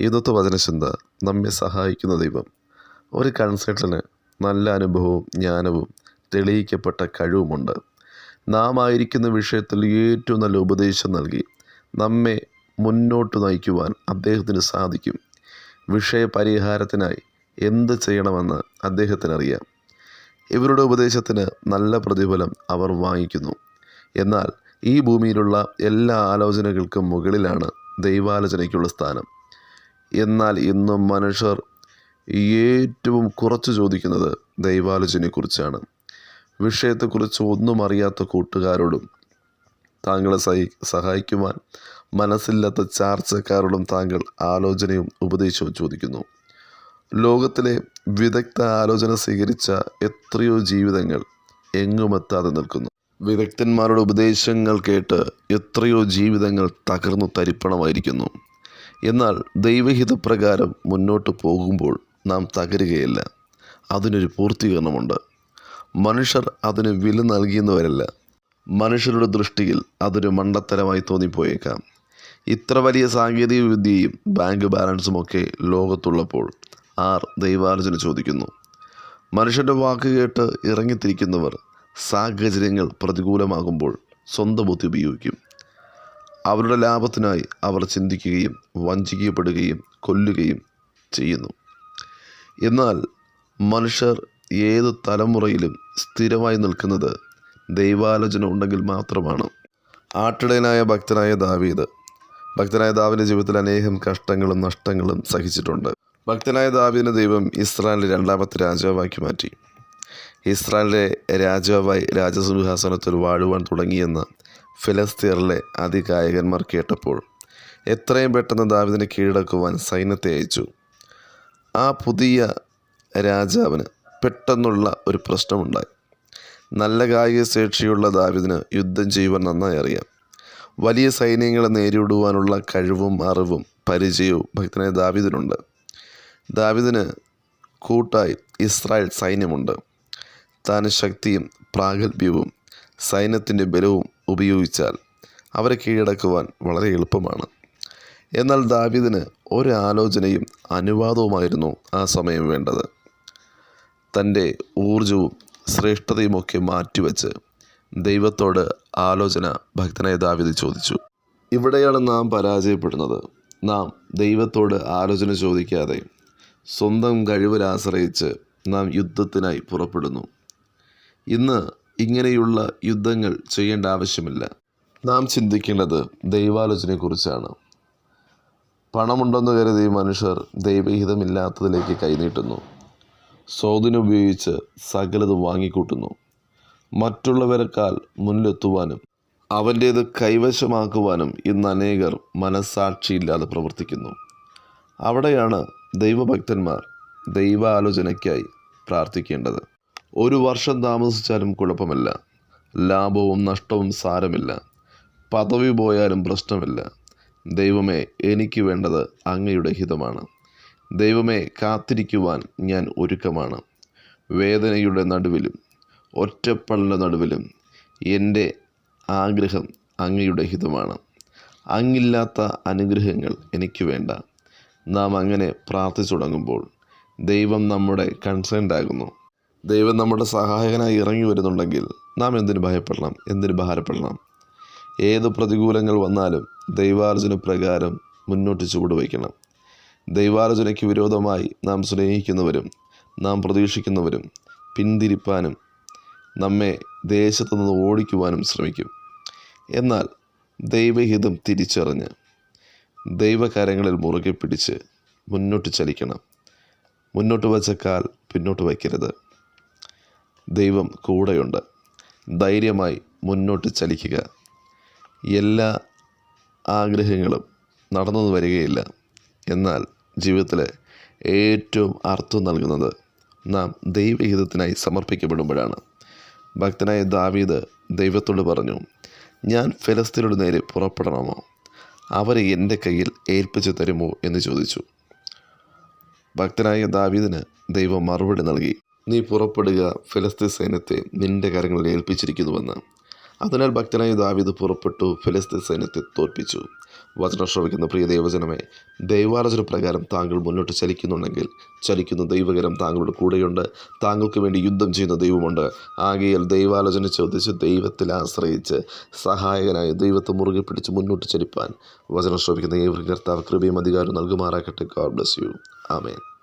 ഇന്നത്തെ വചനചിന്ത നമ്മെ സഹായിക്കുന്ന ദൈവം. ഒരു കൺസൾട്ടന് നല്ല അനുഭവവും ജ്ഞാനവും തെളിയിക്കപ്പെട്ട കഴിവുമുണ്ട്. നാം ആയിരിക്കുന്ന വിഷയത്തിൽ ഏറ്റവും നല്ല ഉപദേശം നൽകി നമ്മെ മുന്നോട്ട് നയിക്കുവാൻ അദ്ദേഹത്തിന് സാധിക്കും. വിഷയപരിഹാരത്തിനായി എന്ത് ചെയ്യണമെന്ന് അദ്ദേഹത്തിനറിയാം. ഇവരുടെ ഉപദേശത്തിന് നല്ല പ്രതിഫലം അവർ വാങ്ങിക്കുന്നു. എന്നാൽ ഈ ഭൂമിയിലുള്ള എല്ലാ ആലോചനകൾക്കും മുകളിലാണ് ദൈവാലോചനയ്ക്കുള്ള സ്ഥാനം. എന്നാൽ ഇന്നും മനുഷ്യർ ഏറ്റവും കുറച്ച് ചോദിക്കുന്നത് ദൈവാലോചനയെക്കുറിച്ചാണ്. വിഷയത്തെക്കുറിച്ച് ഒന്നും അറിയാത്ത കൂട്ടുകാരോടും താങ്കളെ സഹി സഹായിക്കുവാൻ മനസ്സില്ലാത്ത ചാർച്ചക്കാരോടും താങ്കൾ ആലോചനയും ഉപദേശവും ചോദിക്കുന്നു. ലോകത്തിലെ വിദഗ്ധ ആലോചന സ്വീകരിച്ച എത്രയോ ജീവിതങ്ങൾ എങ്ങുമെത്താതെ നിൽക്കുന്നു. വിദഗ്ധന്മാരുടെ ഉപദേശങ്ങൾ കേട്ട് എത്രയോ ജീവിതങ്ങൾ തകർന്നു തരിപ്പണമായിരിക്കുന്നു. എന്നാൽ ദൈവഹിതപ്രകാരം മുന്നോട്ട് പോകുമ്പോൾ നാം തകരുകയില്ല. അതിനൊരു പൂർത്തീകരണമുണ്ട്. മനുഷ്യർ അതിന് വില നൽകിയെന്നുവരല്ല. മനുഷ്യരുടെ ദൃഷ്ടിയിൽ അതൊരു മണ്ടത്തരമായി തോന്നിപ്പോയേക്കാം. ഇത്ര വലിയ സാങ്കേതിക വിദ്യയും ബാങ്ക് ബാലൻസും ഒക്കെ ലോകത്തുള്ളപ്പോൾ ആർ ദൈവാർജന ചോദിക്കുന്നു. മനുഷ്യന്റെ വാക്ക് കേട്ട് ഇറങ്ങിത്തിരിക്കുന്നവർ സാഹചര്യങ്ങൾ പ്രതികൂലമാകുമ്പോൾ സ്വന്തം ബുദ്ധി ഉപയോഗിക്കും. അവരുടെ ലാഭത്തിനായി അവർ ചിന്തിക്കുകയും വഞ്ചിക്കപ്പെടുകയും കൊല്ലുകയും ചെയ്യുന്നു. എന്നാൽ മനുഷ്യർ ഏത് തലമുറയിലും സ്ഥിരമായി നിൽക്കുന്നത് ദൈവാലോചന ഉണ്ടെങ്കിൽ മാത്രമാണ്. ആട്ടിടയനായ ഭക്തനായ ദാവീദ് ഭക്തനായ ദാവിന്റെ ജീവിതത്തിൽ അനേകം കഷ്ടങ്ങളും നഷ്ടങ്ങളും സഹിച്ചിട്ടുണ്ട്. ഭക്തനായ ദാവീദിനെ ദൈവം ഇസ്രായേലിന്റെ രണ്ടാമത്തെ രാജാവാക്കി മാറ്റി. ഇസ്രായേലിലെ രാജാവായി രാജസിംഹാസനത്തിൽ വാഴുവാൻ തുടങ്ങിയെന്ന് ഫിലസ്തീറിലെ അതികായകന്മാർ കേട്ടപ്പോൾ എത്രയും പെട്ടെന്ന് ദാവിദിനെ കീഴടക്കുവാൻ സൈന്യത്തെ അയച്ചു. ആ പുതിയ രാജാവിന് പെട്ടെന്നുള്ള ഒരു പ്രശ്നമുണ്ടായി. നല്ല കായിക ശേഷിയുള്ള ദാവിദിന് യുദ്ധം ചെയ്യുവാൻ നന്നായി അറിയാം. വലിയ സൈന്യങ്ങളെ നേരിടുവാനുള്ള കഴിവും അറിവും പരിചയവും ഭക്തനായ ദാവിദിനുണ്ട്. ദാവിദിന് കൂട്ടായി ഇസ്രായേൽ സൈന്യമുണ്ട്. താൻ ശക്തിയും പ്രാഗൽഭ്യവും സൈന്യത്തിന്റെ ബലവും ഉപയോഗിച്ചാൽ അവരെ കീഴടക്കുവാൻ വളരെ എളുപ്പമാണ്. എന്നാൽ ദാവീദിന് ഒരു ആലോചനയും അനുവാദവുമായിരുന്നു ആ സമയം വേണ്ടത്. തന്റെ ഊർജവും ശ്രേഷ്ഠതയുമൊക്കെ മാറ്റിവെച്ച് ദൈവത്തോട് ആലോചന ഭക്തനായ ദാവിദ് ചോദിച്ചു. ഇവിടെയാണ് നാം പരാജയപ്പെടുന്നത്. നാം ദൈവത്തോട് ആലോചന ചോദിക്കാതെ സ്വന്തം കഴിവിൽ ആശ്രയിച്ച് നാം യുദ്ധത്തിനായി പുറപ്പെടുന്നു. ഇന്ന് ഇങ്ങനെയുള്ള യുദ്ധങ്ങൾ ചെയ്യേണ്ട ആവശ്യമില്ല. നാം ചിന്തിക്കേണ്ടത് ദൈവാലോചനയെക്കുറിച്ചാണ്. പണമുണ്ടെന്ന് കരുതി മനുഷ്യർ ദൈവഹിതമില്ലാത്തതിലേക്ക് കൈനീട്ടുന്നു. സ്വാധീനുപയോഗിച്ച് സകലതും വാങ്ങിക്കൂട്ടുന്നു. മറ്റുള്ളവരെക്കാൾ മുന്നിലെത്തുവാനും അവന്റേത് കൈവശമാക്കുവാനും ഇന്ന് അനേകർ മനസ്സാക്ഷിയില്ലാതെ പ്രവർത്തിക്കുന്നു. അവിടെയാണ് ദൈവഭക്തന്മാർ ദൈവാലോചനയ്ക്കായി പ്രാർത്ഥിക്കേണ്ടത്. ഒരു വർഷം താമസിച്ചാലും കുഴപ്പമില്ല. ലാഭവും നഷ്ടവും സാരമില്ല. പദവി പോയാലും പ്രശ്നമില്ല. ദൈവമേ എനിക്ക് വേണ്ടത് അങ്ങയുടെ ഹിതമാണ്. ദൈവമേ കാത്തിരിക്കുവാൻ ഞാൻ ഒരുക്കമാണ്. വേദനയുടെ നടുവിലും ഒറ്റപ്പള്ള നടുവിലും എന്റെ ആഗ്രഹം അങ്ങയുടെ ഹിതമാണ്. അങ്ങില്ലാത്ത അനുഗ്രഹങ്ങൾ എനിക്ക് വേണ്ട. നാം അങ്ങനെ പ്രാർത്ഥിച്ചു തുടങ്ങുമ്പോൾ ദൈവം നമ്മുടെ കൺസേൺഡ് ആകുന്നു. ദൈവം നമ്മുടെ സഹായകനായി ഇറങ്ങി വരുന്നുണ്ടെങ്കിൽ നാം എന്തിനു ഭയപ്പെടണം? എന്തിനു ഭാരപ്പെടണം? ഏത് പ്രതികൂലങ്ങൾ വന്നാലും ദൈവാർജന പ്രകാരം മുന്നോട്ട് ചുവടുവയ്ക്കണം ദൈവാർജനയ്ക്ക് വിരോധമായി നാം സ്നേഹിക്കുന്നവരും നാം പ്രതീക്ഷിക്കുന്നവരും പിന്തിരിപ്പാനും നമ്മെ ദേശത്തു നിന്ന് ഓടിക്കുവാനും ശ്രമിക്കും. എന്നാൽ ദൈവഹിതം തിരിച്ചറിഞ്ഞ് ദൈവകാര്യങ്ങളിൽ മുറുകെ പിടിച്ച് മുന്നോട്ട് ചലിക്കണം. മുന്നോട്ട് വച്ച കാൽ പിന്നോട്ട് വയ്ക്കരുത്. ദൈവം കൂടെയുണ്ട്. ധൈര്യമായി മുന്നോട്ട് ചലിക്കുക. എല്ലാ ആഗ്രഹങ്ങളും നടന്നു വരികയില്ല. എന്നാൽ ജീവിതത്തിലെ ഏറ്റവും അർത്ഥം നൽകുന്നത് നാം ദൈവഹിതത്തിനായി സമർപ്പിക്കപ്പെടുമ്പോഴാണ്. ഭക്തനായ ദാവീദ് ദൈവത്തോട് പറഞ്ഞു ഞാൻ ഫലസ്തീനോട് നേരെ പുറപ്പെടണമോ? അവരെ എന്റെ കയ്യിൽ ഏൽപ്പിച്ചു തരുമോ? എന്ന് ചോദിച്ചു. ഭക്തനായ ദാവീദിന് ദൈവം മറുപടി നൽകി നീ പുറപ്പെടുക ഫിലസ്തീൻ സൈന്യത്തെ നിന്റെ കരങ്ങളിൽ ഏൽപ്പിച്ചിരിക്കുന്നുവെന്ന്. അതിനാൽ ഭക്തനായ ദാവിദ് പുറപ്പെട്ടു ഫിലസ്തീൻ സൈന്യത്തെ തോൽപ്പിച്ചു. വചനം ശ്രമിക്കുന്ന പ്രിയ ദൈവജനമേ ദൈവാലോചന പ്രകാരം താങ്കൾ മുന്നോട്ട് ചലിക്കുന്നുണ്ടെങ്കിൽ ചലിക്കുന്ന ദൈവകരം താങ്കളുടെ കൂടെയുണ്ട്. താങ്കൾക്ക് വേണ്ടി യുദ്ധം ചെയ്യുന്ന ദൈവമുണ്ട്. ആകെയാൽ ദൈവാലോചന ചോദിച്ച് ദൈവത്തിൽ ആശ്രയിച്ച് സഹായകനായ ദൈവത്തെ മുറുകെ പിടിച്ച് മുന്നോട്ട് ചലിപ്പാൻ വചനം ശ്രമിക്കുന്ന ഏവർക്കും കർത്താവ് കൃപയും അധികാരം നൽകുമാറാക്കട്ടെ ഗോഡ് ബ്ലസ് യു ആമേൻ